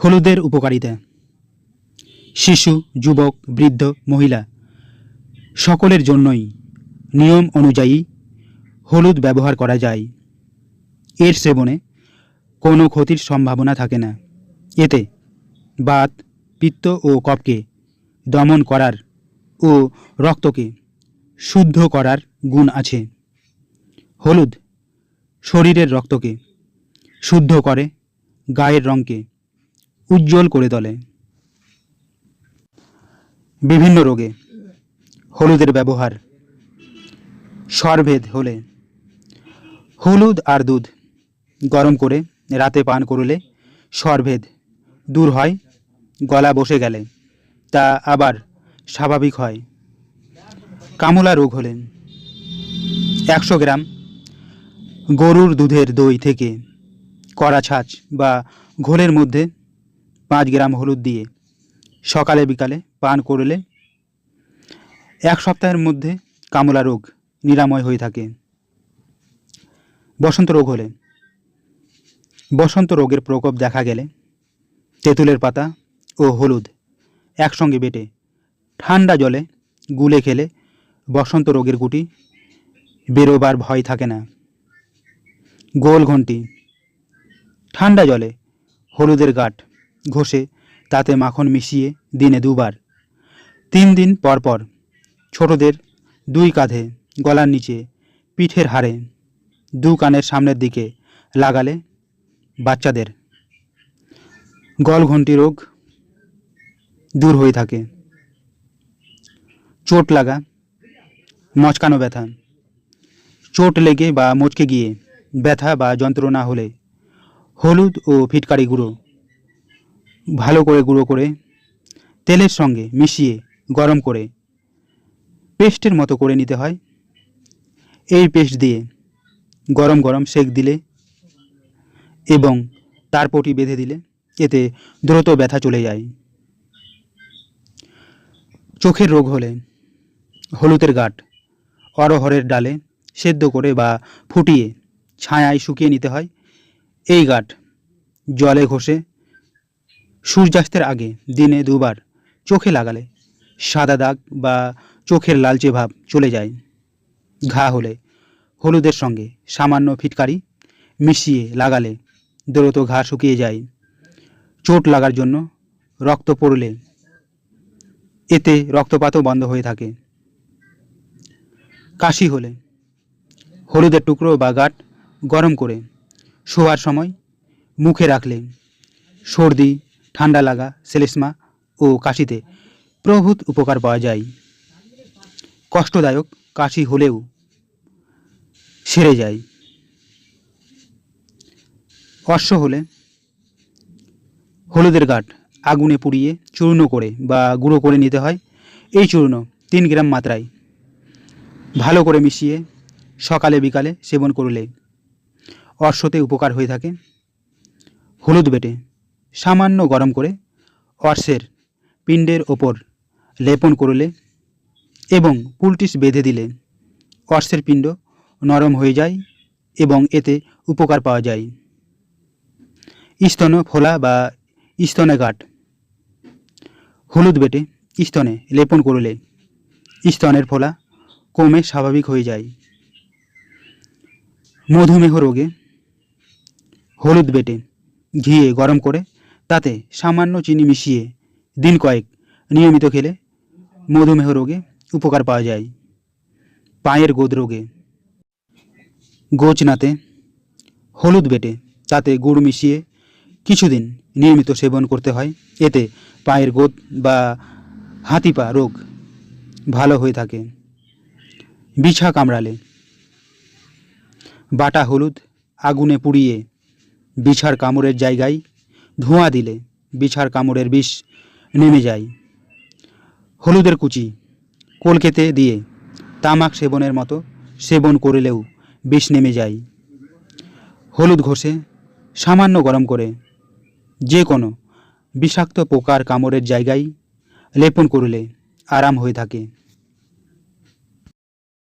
হলুদের উপকারিতা। শিশু, যুবক, বৃদ্ধ, মহিলা সকলের জন্যই নিয়ম অনুযায়ী হলুদ ব্যবহার করা যায়। এর সেবনে কোনো ক্ষতির সম্ভাবনা থাকে না। এতে বাত, পিত্ত ও কফকে দমন করার ও রক্তকে শুদ্ধ করার গুণ আছে। হলুদ শরীরের রক্তকে শুদ্ধ করে, গায়ের রঙকে উজ্জ্বল করে তোলে। বিভিন্ন রোগে হলুদের ব্যবহার স্বরভেদ হলে হলুদ আর দুধ গরম করে রাতে পান করলে স্বরভেদ দূর হয়, গলা বসে গেলে, তা আবার স্বাভাবিক হয়। কামলা রোগ হলে একশো গ্রাম গরুর দুধের দই থেকে কড়া ছাঁচ বা ঘোলের মধ্যে পাঁচ গ্রাম হলুদ দিয়ে সকালে বিকালে পান করলে এক সপ্তাহের মধ্যে কামলা রোগ নিরাময় হয়ে থাকে। বসন্ত রোগ হলে বসন্ত রোগের প্রকোপ দেখা গেলে তেঁতুলের পাতা ও হলুদ একসঙ্গে বেটে ঠান্ডা জলে গুলে খেলে বসন্ত রোগের গুটি বেরোবার ভয় থাকে না। গোল ঘন্টি ঠান্ডা জলে হলুদের গাঁট ঘষে তাতে মাখন মিশিয়ে দিনে দুবার। তিন দিন পর পর ছোটদের দুই কাঁধে গলার নিচে পিঠের হাড়ে দু কানের সামনের দিকে লাগালে বাচ্চাদের গলঘণ্টি রোগ দূর হয়ে থাকে। চোট লাগা, মচকানো ব্যথা। চোট লেগে বা মচকে গিয়ে ব্যথা বা যন্ত্রণা হলে হলুদ ও ফিটকারি গুঁড়ো ভালো করে গুঁড়ো করে তেলের সঙ্গে মিশিয়ে গরম করে পেস্টের মতো করে নিতে হয়। এই পেস্ট দিয়ে গরম গরম সেক দিলে এবং তার পটি বেঁধে দিলে এতে দ্রুত ব্যথা চলে যায়। চোখের রোগ হলে হলুদের গাঁট অরহরের ডালে সেদ্ধ করে বা ফুটিয়ে ছায়ায় শুকিয়ে নিতে হয়। এই গাঁট জলে ঘষে সূর্যাস্তের আগে, দিনে দুবার চোখে লাগালে সাদা দাগ বা চোখের লালচে ভাব চলে যায়। ঘা হলে হলুদের সঙ্গে সামান্য ফিটকারি মিশিয়ে লাগালে দ্রুত ঘা শুকিয়ে যায়। চোট লাগার জন্য রক্ত পড়লে এতে রক্তপাতও বন্ধ হয়ে থাকে। কাশি হলে হলুদের টুকরো বা গাঁট গরম করে শোয়ার সময় মুখে রাখলে সর্দি ঠান্ডা লাগা, সেলেসমা ও কাশিতে প্রভূত উপকার পাওয়া যায়। কষ্টদায়ক কাশি হলেও সেরে যায়। অশ্ব হলে হলুদের গাঁট আগুনে পুড়িয়ে চূর্ণ করে বা গুঁড়ো করে নিতে হয়। এই চূর্ণ তিন গ্রাম মাত্রায়। ভালো করে মিশিয়ে সকালে বিকালে সেবন করলে অশ্বতে উপকার হয়ে থাকে। হলুদ বেটে সামান্য গরম করে অর্শের পিণ্ডের ওপর লেপন করলে এবং পুলটিস বেঁধে দিলে অর্শের পিণ্ড নরম হয়ে যায় এবং এতে উপকার পাওয়া যায়। স্তন ফোলা বা স্তনে গাঁট হলুদ বেটে স্তনে লেপন করলে স্তনের ফোলা কমে স্বাভাবিক হয়ে যায়। মধুমেহ রোগে হলুদ বেটে ঘিয়ে গরম করে তাতে সামান্য চিনি মিশিয়ে দিন কয়েক নিয়মিত খেলে মধুমেহ রোগে উপকার পাওয়া যায়। পায়ের গোদ রোগে। গোচনাতে হলুদ বেটে তাতে গুড় মিশিয়ে কিছুদিন নিয়মিত সেবন করতে হয়। এতে পায়ের গোদ বা হাতিপা রোগ ভালো হয়ে থাকে। বিছা কামড়ালে বাটা হলুদ আগুনে পুড়িয়ে বিছার কামড়ের জায়গায় ধোঁয়া দিলে বিছার কামড়ের বিষ নেমে যায়। হলুদের কুচি কলকেতে দিয়ে তামাক সেবনের মতো সেবন করলেও বিষ নেমে যায়। হলুদ ঘষে সামান্য গরম করে যে কোনো বিষাক্ত পোকার কামড়ের জায়গায় লেপন করলে আরাম হয়ে থাকে।